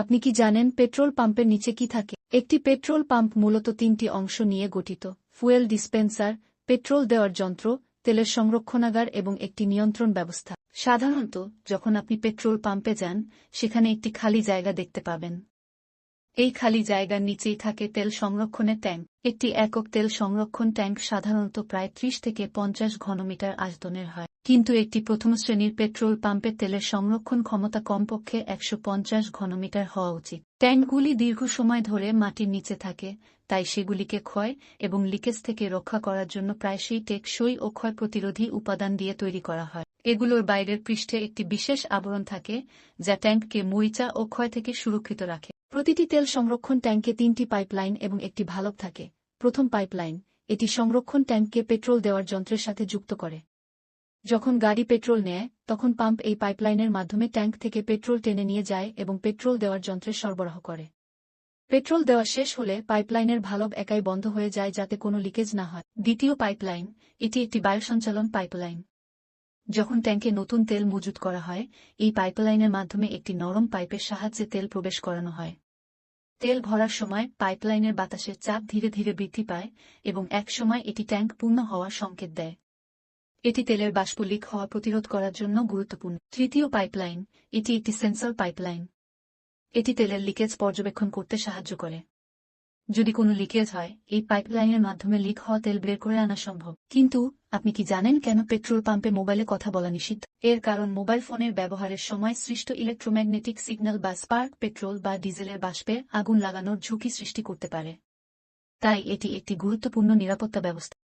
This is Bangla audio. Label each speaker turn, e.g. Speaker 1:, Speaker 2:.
Speaker 1: আপনি কি জানেন পেট্রোল পাম্পের নিচে কি থাকে? একটি পেট্রোল পাম্প মূলত তিনটি অংশ নিয়ে গঠিত। ফুয়েল ডিসপেন্সার, পেট্রোল দেওয়ার যন্ত্র, তেলের সংরক্ষণাগার এবং একটি নিয়ন্ত্রণ ব্যবস্থা। সাধারণত, যখন আপনি পেট্রোল পাম্পে যান, সেখানে একটি খালি জায়গা দেখতে পাবেন। এই খালি জায়গার নিচেই থাকে তেল সংরক্ষণের ট্যাঙ্ক। একটি একক তেল সংরক্ষণ ট্যাঙ্ক সাধারণত প্রায় ত্রিশ থেকে পঞ্চাশ ঘনমিটার আয়তনের হয়। কিন্তু একটি প্রথম শ্রেণির পেট্রোল পাম্পের তেলের সংরক্ষণ ক্ষমতা কমপক্ষে একশো পঞ্চাশ ঘনমিটার হওয়া উচিত। ট্যাঙ্কগুলি দীর্ঘ সময় ধরে মাটির নিচে থাকে, তাই সেগুলিকে ক্ষয় এবং লিকেজ থেকে রক্ষা করার জন্য প্রায়শই টেকসই ও ক্ষয় প্রতিরোধী উপাদান দিয়ে তৈরি করা হয়। এগুলোর বাইরের পৃষ্ঠে একটি বিশেষ আবরণ থাকে, যা ট্যাঙ্ককে মরিচা ও ক্ষয় থেকে সুরক্ষিত রাখে। প্রতিটি তেল সংরক্ষণ ট্যাঙ্কে তিনটি পাইপলাইন এবং একটি ভালভ থাকে। প্রথম পাইপলাইন, এটি সংরক্ষণ ট্যাঙ্ককে পেট্রোল দেওয়ার যন্ত্রের সাথে যুক্ত করে। যখন গাড়ি পেট্রোল নেয়, তখন পাম্প এই পাইপলাইনের মাধ্যমে ট্যাঙ্ক থেকে পেট্রোল টেনে নিয়ে যায় এবং পেট্রোল দেওয়ার যন্ত্রে সরবরাহ করে। পেট্রোল দেওয়া শেষ হলে পাইপলাইনের ভালভ একাই বন্ধ হয়ে যায় যাতে কোনো লিকেজ না হয়। দ্বিতীয় পাইপলাইন, এটি একটি বায়ু সঞ্চালন পাইপলাইন। যখন ট্যাঙ্কে নতুন তেল মজুত করা হয়, এই পাইপলাইনের মাধ্যমে একটি নরম পাইপের সাহায্যে তেল প্রবেশ করানো হয়। তেল ভরার সময় পাইপলাইনের বাতাসের চাপ ধীরে ধীরে বৃদ্ধি পায় এবং এক সময় এটি ট্যাঙ্ক পূর্ণ হওয়ার সংকেত দেয়। এটি তেলের বাষ্প লিক হওয়া প্রতিরোধ করার জন্য গুরুত্বপূর্ণ। তৃতীয় পাইপলাইন, এটি একটি সেন্সর পাইপলাইন। এটি তেলের লিকেজ পর্যবেক্ষণ করতে সাহায্য করে। যদি কোনো লিকেজ হয়, এই পাইপলাইনের মাধ্যমে লিক হওয়া তেল বের করে আনা সম্ভব। কিন্তু, আপনি কি জানেন কেন পেট্রোল পাম্পে মোবাইলে কথা বলা নিষিদ্ধ? এর কারণ মোবাইল ফোনের ব্যবহারের সময় সৃষ্ট ইলেকট্রোম্যাগনেটিক সিগন্যাল বা স্পার্ক পেট্রোল বা ডিজেলের বাষ্পে আগুন লাগানোর ঝুঁকি সৃষ্টি করতে পারে। তাই এটি একটি গুরুত্বপূর্ণ নিরাপত্তা ব্যবস্থা।